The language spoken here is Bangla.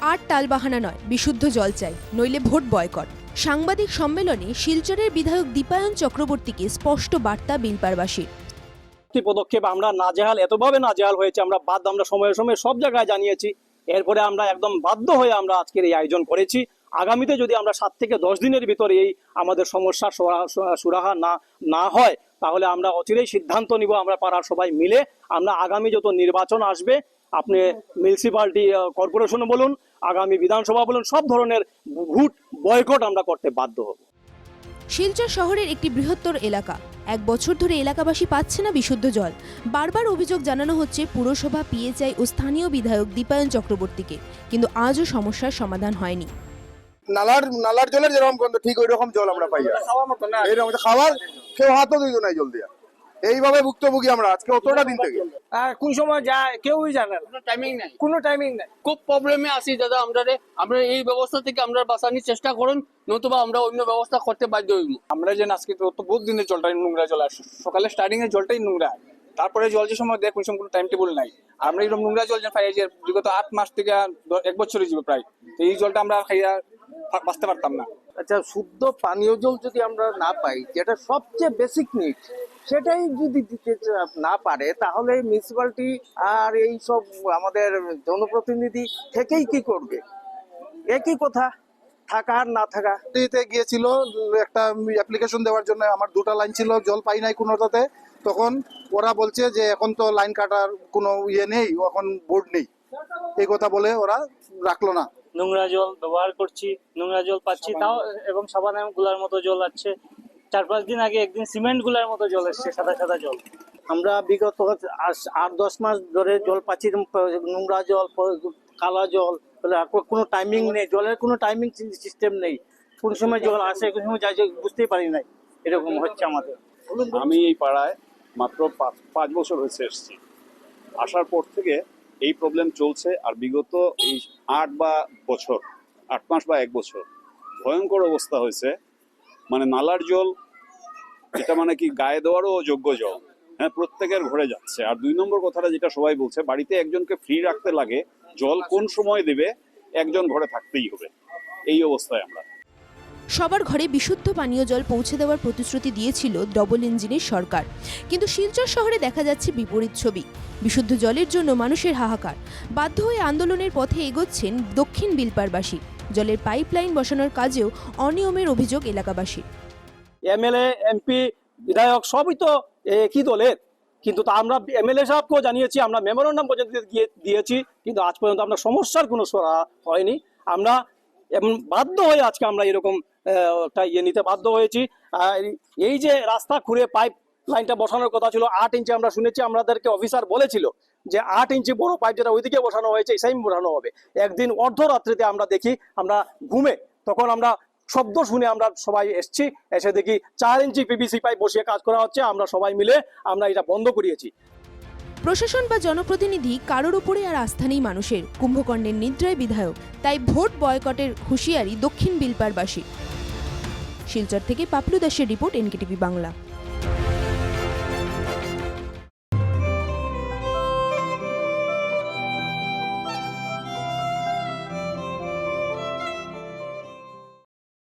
আর টালবাহানা নয়, বিশুদ্ধ জল চাই, নইলে ভোট বয়কট। সাংবাদিক সম্মেলনে শিলচরের বিধায়ক দীপায়ন চক্রবর্তীকে স্পষ্ট বার্তা বিলপারবাসীর পদক্ষেপ আমরা নাজেহাল, এতভাবে নাজেহাল হয়েছে, আমরা বাধ্য আমরা সময়ে সময়ে সব জায়গায় জানিয়েছি, এরপরে আমরা একদম বাধ্য হয়ে আমরা আজকের এই আয়োজন করেছি। আগামীতে যদি আমরা সাত থেকে দশ দিনের ভিতরে এই আমাদের সমস্যার সুরা- সু- সুরাহা না না হয়, তাহলে আমরা অচিরেই সিদ্ধান্ত নিব, আমরা পাড়ার সবাই মিলে, আমরা আগামী যত নির্বাচন আসবে আপনি মিউনিসিপালিটি কর্পোরেশন বলুন আগামী বিধানসভা বলুন সব ধরনের ভোট বয়কট আমরা করতে বাধ্য হব। শিলচর শহরের একটি বৃহত্তর এলাকা। এক বছর ধরে এলাকাবাসী পাচ্ছে না বিশুদ্ধ জল। বারবার অভিযোগ জানানো হচ্ছে পুরসভা পিএচআই ও স্থানীয় বিধায়ক দীপায়ন চক্রবর্তীকে। কিন্তু আজও সমস্যার সমাধান হয়নি। নালার নালার জলের যেরকম গন্ধ ঠিক ওই রকম জল আমরা পাই না। এইরকম খাবার কেউ হাতও দিত নাই জল দিয়া। এইভাবে ভুক্তভোগী আমরা আজকে অতটা দিন থেকে। আর কোন সময় যায় কেউই জানে না। কোনো টাইমিং নাই। কোনো টাইমিং নাই। খুব প্রবলেমে আছি দাদা আমরা আমরা এই ব্যবস্থা থেকে আমরা বাঁচানোর চেষ্টা করুন নতুবা আমরা অন্য ব্যবস্থা করতে বাধ্য হইব। আমরা যে আজকে তো বহুত দিনের জলটাই নোংরা জল আসে সকালে স্টার্টিং এর জলটাই নোংরা। তারপরে জল যে সময় দেখ কোন সময় কোনো টাইম টেবিল নাই। আমরা এরকম নোংরা জল যে পাই বিগত আট মাস থেকে এক বছর হয়ে যাবে প্রায়। তো এই জলটা আমরা খাইয়া বাঁচতে পারতাম না। আচ্ছা শুদ্ধ পানীয় জল যদি আমরা না পাই যেটা সবচেয়ে বেসিক নিড সেটাই যদি দিতে না পারে তাহলে মিউনিসিপ্যালিটি আর এই সব আমাদের জনপ্রতিনিধি থেকেই কি করবে? একই কথা থাকা আর না থাকা। তে গিয়েছিল একটা অ্যাপ্লিকেশন দেওয়ার জন্য আমার দুটো লাইন ছিল জল পাই নাই কোনোটাতে। তখন ওরা বলছে যে এখন তো লাইন কাটার কোনো ইয়ে নেই এখন বোর্ড নেই। এই কথা বলে ওরা রাখল না। নোংরা জল ব্যবহার করছি নোংরা জল পাচ্ছি তাও এবং সাবান এবংগুলার মতো জল আছে। চার পাঁচ দিন আগে একদিন সিমেন্টগুলার মতো জল এসছে সাদা সাদা জল। আমরা বিগত আট দশ মাস ধরে জল পাচ্ছি নোংরা জল কালা জল কোনো টাইমিং নেই জলের কোনো টাইমিং সিস্টেম নেই। কোন সময় জল আসে কোন সময় যায় যে বুঝতেই পারি নাই এরকম হচ্ছে আমাদের। আমি এই পাড়ায় মাত্র পাঁচ পাঁচ বছর হয়েছে এসেছি। আসার পর থেকে এই প্রবলেম চলছে আর বিগত এই আট বা বছর আট মাস বা এক বছর ভয়ঙ্কর অবস্থা হয়েছে। মানে নালার জল, এটা মানে কি গায়ে দেওয়ারও যোগ্য জল। হ্যাঁ প্রত্যেকের ঘরে যাচ্ছে। আর দুই নম্বর কথাটা যেটা সবাই বলছে, বাড়িতে একজনকে ফ্রি রাখতে লাগে, জল কোন সময় দেবে, একজন ঘরে থাকতেই হবে। এই অবস্থায় আমরা। সবার ঘরে বিশুদ্ধ পানীয় জল পৌঁছে দেওয়ার প্রতিশ্রুতি দিয়েছিল ডবল ইঞ্জিনের সরকার। কিন্তু শিলচর শহরে দেখা যাচ্ছে বিপরীত ছবি। বিশুদ্ধ জলের জন্য মানুষের হাহাকার। বাধ্য হয়ে আন্দোলনের পথে এগোচ্ছেন দক্ষিণ বিলপারবাসী। জলের পাইপলাইন বসানোর কাজেও অনিয়মের অভিযোগ এলাকাবাসীর। এমএলএ, এমপি, বিধায়ক, সবই তো একই দলের। কিন্তু তা আমরা এমএলএ সাহেবকেও জানিয়েছি, আমরা মেমোরেন্ডাম পর্যন্ত গিয়ে দিয়েছি, কিন্তু আজ পর্যন্ত আমরা সমস্যার কোনো সরা হয়নি। আমরা এবং বাধ্য হয়ে আজকে আমরা এরকম একটা ইয়ে নিতে বাধ্য হয়েছি। এই যে রাস্তা খুঁড়ে পাইপ লাইনটা বসানোর কথা ছিল, আট ইঞ্চি আমরা শুনেছি, আমাদেরকে অফিসার বলেছিল যে আট ইঞ্চি বড় পাইপ যেটা ওইদিকে বসানো হয়েছে সেম বসানো হবে। একদিন অর্ধরাত্রিতে আমরা দেখি, আমরা ঘুমে তখন আমরা শব্দ শুনে আমরা সবাই এসছি, এসে দেখি চার ইঞ্চি পিভিসি পাইপ বসিয়ে কাজ করা হচ্ছে, আমরা সবাই মিলে আমরা এটা বন্ধ করিয়েছি। প্রশাসন বা জনপ্রতিনিধি কারোর উপরে আর আস্থা নেই মানুষের। কুম্ভকর্ণের নিদ্রায় বিধায়ক, তাই ভোট বয়কটের হুঁশিয়ারি দক্ষিণ বিলপারবাসী শিলচর থেকে পাপলু দাসের রিপোর্ট, এনকেটিভি বাংলা।